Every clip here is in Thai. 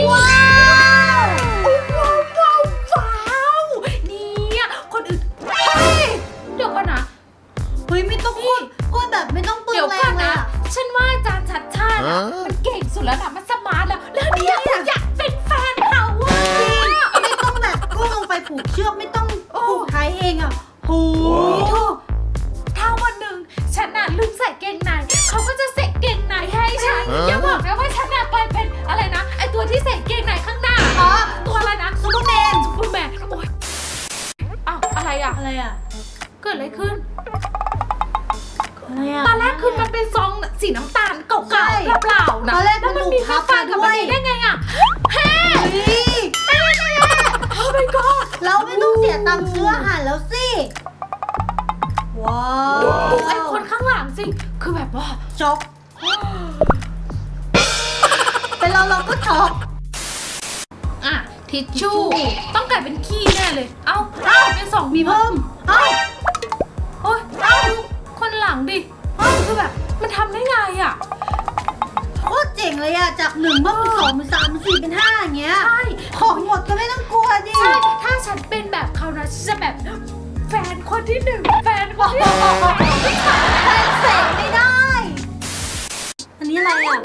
ยว้าวว้าวว้าวว้าวเนี่ยคนอื่นเฮ้ยเดี๋ยวก่อนนะ เฮ้ยไม่ต้องพูดพูดแบบไม่ต้องเปลืเดี๋อยวงแรก่องนเลยนะ อะฉันว่าอาจารย์ชัดชาติอะฮะมันเก่งสุดแล้วนะมันสมาร์ทแล้วแล้วเนี่ยอยากเป็นแฟนเขาอะ ไม่ต้องแบบก้มลงไปผูกเชือกไม่ พัข้าบวปลากับมามันด้วยได้ไงอะเฮ้เฮ้ยโอ้ my god เราไม่ต้องเสียตังค์ซื้ออาหารแล้วสิ ว้าวดูไอ้คนข้างหลังสิ คือแบบว่าช็อกเป็นเราเราก็ช็อกอะทิชชู่ทิชชู่ต้องกลายเป็นขี้แน่เลย เอ้าเอ้าเป็นสองมีเพิ่ม เอ้าโอ้ยเอ้าดูคนหลังดิเอ้าคือแบบมันทำได้ไงอะ โคตรเจ๋งเลยอะจากหนึ่งเมื่อเป็นสองเป็นสามเป็นสี่เป็นห้าอย่างเงี้ย ใช่ของหมดก็ไม่ต้องกลัวดิ ใช่ถ้าฉันเป็นแบบเขานะฉันจะแบบแฟนคนที่หนึ่งแฟนคนที่สองแฟนเสกไม่ได้ อันนี้อะไรอะ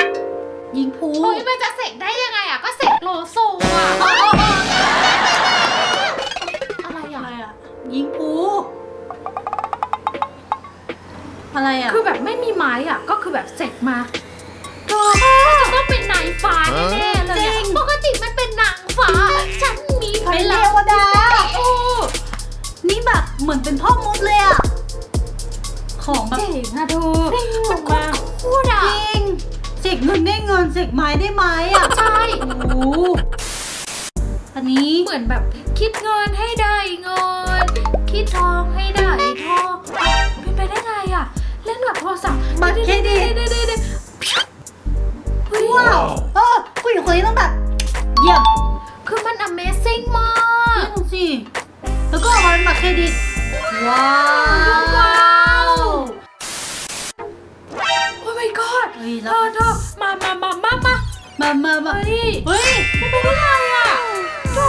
ยิงพูโอ้ยมันจะเสกได้ยังไงอะก็เสกโลโซอะอะไรอะอะไรอะยิงพูอะไรอะคือแบบไม่มีไม้อะก็คือแบบเสกมาเธอจะ ต้องเป็นนายฟ้าแน่ๆเลยอะปกติมันเป็นนางฟ้า ฉันมีพเป็นเทลังวดา โอ้นี่แบบเหมือนเป็นพ่อมดเลยอะของแบบเจ๋งอะเธอจริงมันมากพูดจอะริงเสกเงินได้เงินเสกไม้ได้ไม้อะใช่ โอ้โหอันนี้ เหมือนแบบคิดเงินให้ได้เงิน คิดทองให้ได้ เฮ้ยเธแล้วอเธอมามามามามามามามาเฮ้ยเฮ้ยมันเป็นได้ไงอะโธ่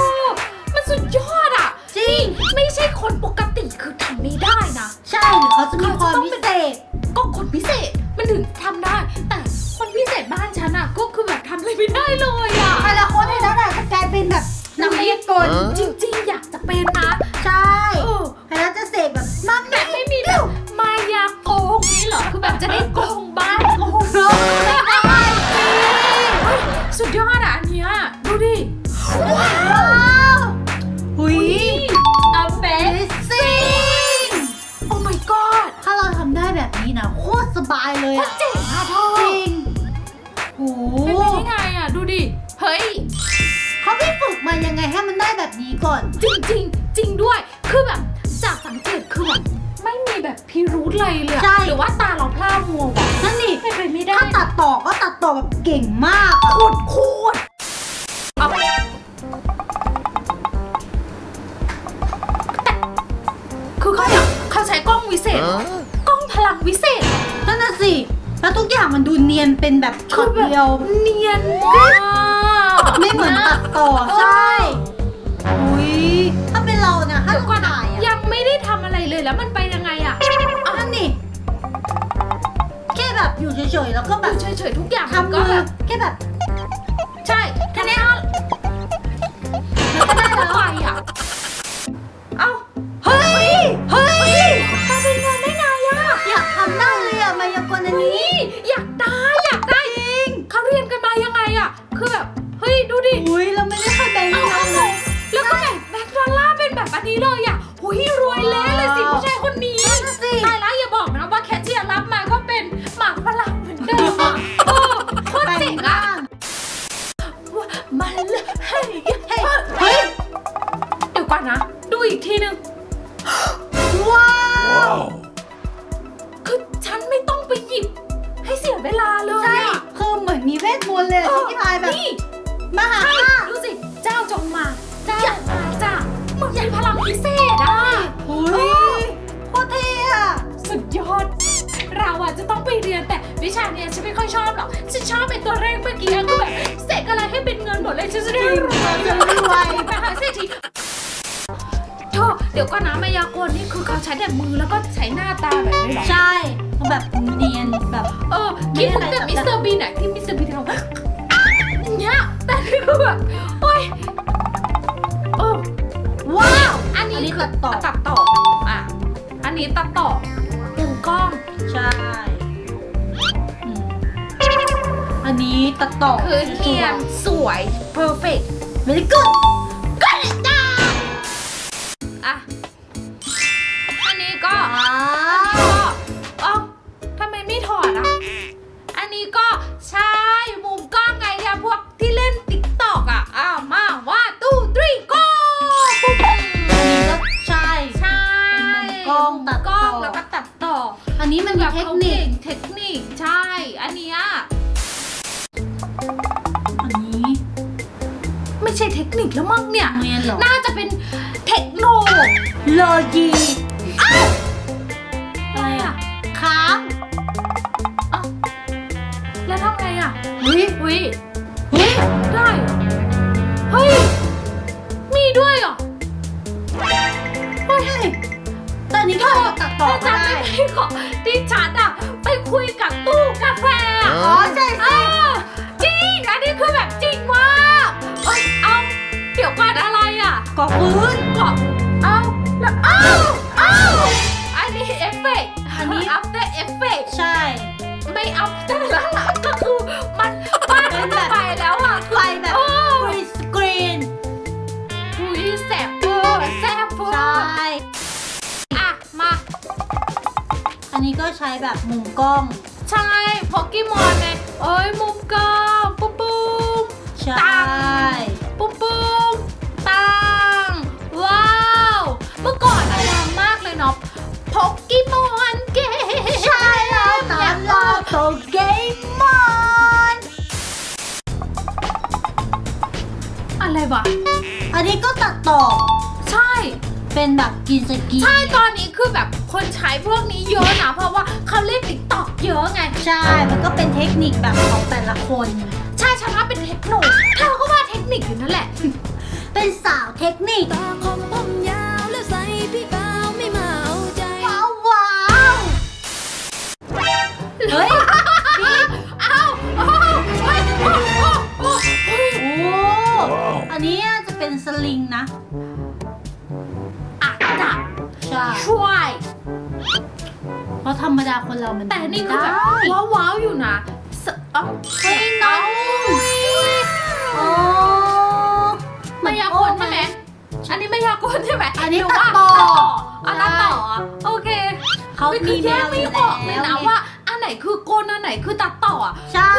มันสุดยอดอะจริง ไม่ใช่คนปกติคือทำไม่ได้นะ ใช่เขาจะมีความพิเศษ ก็คนพิเศษมันถึงทำได้ แต่คนพิเศษบ้านฉันอะก็คือแบบทำอะไรไม่ได้เลยอะอนาคตในนั้นอะจะกลายเป็นแบบนักพยากรณ์ฮะจริงๆ อยากจะเป็นนะ เป็นไปได้ไงอะ ดูดิ เฮ้ย เขาไม่ฝึกมายังไงให้มันได้แบบนี้ก่อน จริงจริงๆจริงด้วย คือแบบจากสังเกตคือแบบไม่มีแบบพิรุธเลยเลยอะใช่ หรือว่าตาเราพร่ามัววะนั่นนี่ไม่ไปไม่ได้ถ้าตัดต่อก็ตัดต่อแบบเก่งมากอะโคต เนียนเป็นแบบช็อตเดียว เนียนมากไม่เหมือนตัดต่อใช่อุ้ยถ้าเป็นเราเนี่ยถ้าเดี๋ยวก่อนเราอะถ่ายอะยังไม่ได้ทำอะไรเลยแล้วมันไปยังไงอะนั่นนี่แค่แบบอยู่เฉยๆแล้วก็แบบเฉยๆทุกอย่างทำก็มือแบบแค่แบบ นต์เลยอะที่พายแบบนี่มาหาใช่ข้า ดูสิ เจ้าจงมา เจ้ามาจ้ามึงมีพลังพิเศษอะอุ้ย โคตรเท่อะสุดยอด เราอะจะต้องไปเรียนแต่วิชาเนี้ยฉันไม่ค่อยชอบหรอก ฉันชอบเป็นตัวแรกเมื่อกี้คือแบบเสกอะไรให้เป็นเงินหมดดเลยฉันจะได้จริงรวยเราจะรวยไปหาเศรษฐีเธอเดี๋ยวก่อนนะมายากลนี่คือเขาใช้แต่มือแล้วก็ใช้หน้าตาแบบนี้เหรอใช่ แบบเนียนแบบ เออคิดถึงแต่มิสเตอร์บีนอะที่มิสเตอร์บีนทำอย่างเงี้ยแต่นี่ คือแบบโอ้ยโอ้ว้าว อันนี้อันนี้คือตัดต่อ ตัดต่ออะ อันนี้ตัดต่อมุมกล้องใช่ อืมอันนี้ตัดต่อคือเทียมสวย perfect ไม่ ไม่ใช่เทคนิคแล้วมั้งเนี่ยเนียนเหรอน่าจะเป็นเทคโนโลยีอะไรอะค้างเอ้าแล้วทำไงอะ อุ้ยอุ้ย อะไรอะก่อพื้นก็เอาแล้วเอาเอาอันนี้เอฟเฟกต์อันนี้อัพเตอร์เอฟเฟกต์ใช่ ไม่อัพเตอร์แล้วล่ะก็คือมันบ้านมันไปแล้วอะไฟแบบโอ้ฟรีสกรีนอุ้ยแสบเวอร์แสบเวอใช่ร์อะมา อันนี้ก็ใช้แบบมุมกล้อง ใช่โพเกมอนไงเอ้ยมุมกล้องปุ้มปุ้มใช่ ตัง อะไรวะ อันนี้ก็ตัดต่อ ใช่ เป็นแบบกินสกีใช่ตอนนี้คือแบบคนใช้พวกนี้เยอะนะเพราะว่าเขาเล่นติ๊กต็อกเยอะไง ใช่ มันก็เป็นเทคนิคแบบของแต่ละคน ใช่ฉันว่าเป็นเทคโนเธอก็ว่าเทคนิคอยู่นั่นแหละ เป็นสาวเทคนิค ตาคมผมยาวแล้วใส่พี่เปล่าไม่มาเอาใจ ว้าวว้าวเฮ้ย คนเรามันแต่นี่คือแบบได้ว้าวว้าวๆอยู่นะสเอ้าเฮ้ยน้องโอ้มายากลใช่ไหมอันนี้มายากลใช่ไหมอันนี้หรืว่าตัดต่ออันนั้นต่ออะโอเคเขาไม่คืมีอแนแยกวไม่ยู่ออกเลยนะแวว่า อันไหนคือกลอันไหนคือตัดต่ออะใช่